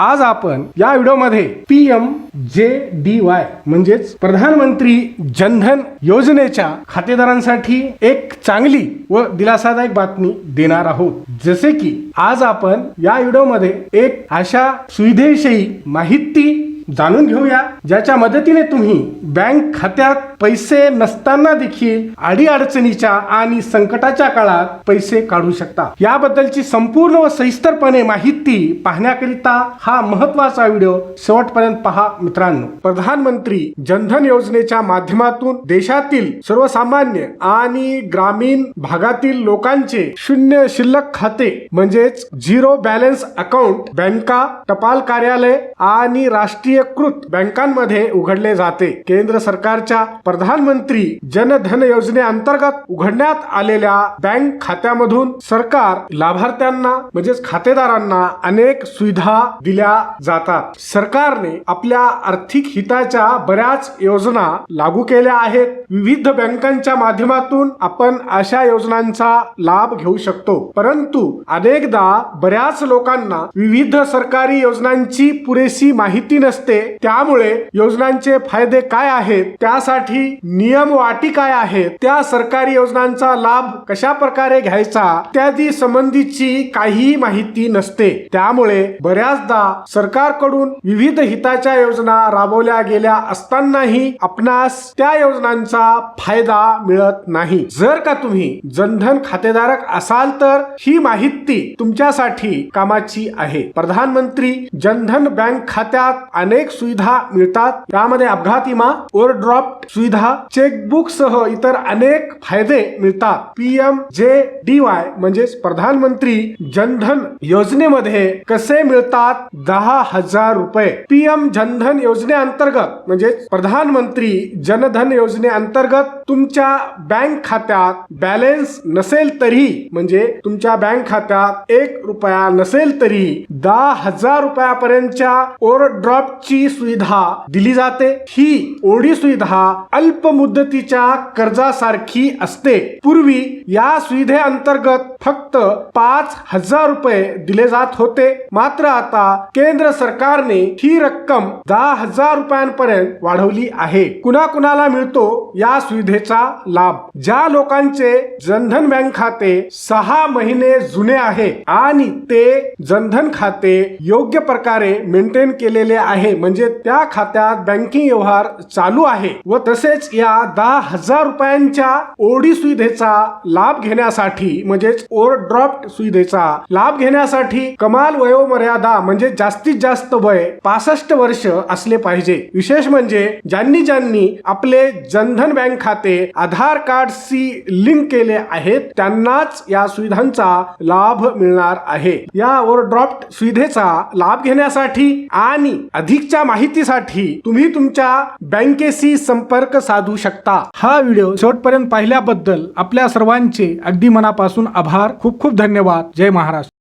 आज आपण या व्हिडिओमध्ये P M J D Y म्हणजेच प्रधानमंत्री जनधन योजनेच्या खातेदारांसाठी एक चांगली व दिलासादायक बातमी देणार आहोत. जसे की आज आपण या व्हिडिओमध्ये एक अशा सुविधेविषयी माहिती जाणून घेऊया ज्याच्या मदतीने तुम्ही बँक खात्यात पैसे नसताना देखील अडीअडचणीच्या आणि संकटाच्या काळात पैसे काढू शकता. याबद्दलची संपूर्ण व सविस्तरपणे माहिती पाहण्याकरिता हा महत्त्वाचा व्हिडिओ शेवटपर्यंत पहा मित्रांनो. प्रधानमंत्री जनधन योजनेच्या माध्यमातून देशातील सर्वसामान्य आणि ग्रामीण भागातील लोकांचे शून्य शिल्लक खाते म्हणजेच झिरो बॅलन्स अकाउंट बँका टपाल कार्यालय आणि राष्ट्रीय राष्ट्रीयकृत बँकांमध्ये उघडले जाते. केंद्र सरकारच्या प्रधानमंत्री जनधन योजनेअंतर्गत उघडण्यात आलेल्या बँक खात्यामधून सरकार लाभार्थ्यांना म्हणजेच खातेदारांना अनेक सुविधा दिल्या जातात. सरकारने आपल्या आर्थिक हिताच्या बऱ्याच योजना लागू केल्या आहेत. विविध बँकांच्या माध्यमातून आपण अशा योजनांचा लाभ घेऊ शकतो. परंतु अनेकदा बऱ्याच लोकांना विविध सरकारी योजनांची पुरेशी माहिती नसते. त्यामुळे योजनांचे फायदे काय आहेत त्यासाठी नियम व अटी काय आहेत त्या सरकारी योजनांचा लाभ कशा प्रकारे घ्यायचा इत्यादी संबंधीची काही माहिती नसते. त्यामुळे बऱ्याचदा सरकारकडून विविध हिताच्या योजना राबवल्या गेल्या असतानाही आपणास त्या योजनांचा फायदा मिळत नाही. जर का तुम्ही जनधन खातेधारक असाल तर ही माहिती तुमच्यासाठी कामाची आहे. प्रधानमंत्री जनधन बँक खात्यात अनेक सुविधा मिळतात. त्यामध्ये अपघात विमा ओव्हरड्रॉफ्ट सुविधा चेकबुक सह इतर अनेक फायदे मिळतात. पीएम जे डी वाय म्हणजेच प्रधानमंत्री जनधन योजनेमध्ये कसे मिळतात? दहा हजार रुपये. पीएम जनधन योजनेअंतर्गत म्हणजेच प्रधानमंत्री जनधन योजनेअंतर्गत तुमच्या बँक खात्यात बॅलेन्स नसेल तरी म्हणजे तुमच्या बँक खात्यात एक रुपया नसेल तरी दहा हजार रुपयापर्यंतच्या ची सुविधा दिली जाते. ही ओढी सुविधा अल्प मुदतीच्या कर्जासारखी असते. पूर्वी या सुविधेअंतर्गत फक्त पाच हजार रुपये दिले जात होते. मात्र आता केंद्र सरकारने ही रक्कम दहा हजार रुपयांपर्यंत वाढवली आहे. कुणाकुणाला मिळतो या सुविधेचा लाभ? ज्या लोकांचे जनधन बँक खाते सहा महिने जुने आहे आणि ते जनधन खाते योग्य प्रकारे मेंटेन केलेले आहे म्हणजे त्या खात्यात बँकिंग व्यवहार चालू आहे व तसेच या दहा हजार रुपयांच्या ओडी सुविधेचा लाभ घेण्यासाठी म्हणजेच ओव्हरड्रॉफ्ट सुविधेचा लाभ घेण्यासाठी कमाल वयोमर्यादा म्हणजे जास्तीत जास्त वय पासष्ट वर्ष असले पाहिजे. विशेष म्हणजे ज्यांनी ज्यांनी आपले जनधन बँक खाते आधार कार्ड सी लिंक केले आहेत त्यांनाच या सुविधांचा लाभ मिळणार आहे. या ओव्हरड्रॉफ्ट सुविधेचा लाभ घेण्यासाठी आणि अधिक अधिकच्या माहितीसाठी तुम्ही तुमच्या बँकेशी संपर्क साधू शकता. हा व्हिडिओ शेवटपर्यंत पाहिल्याबद्दल आपल्या सर्वांचे अगदी मनापासून आभार. खूप खूप धन्यवाद. जय महाराष्ट्र.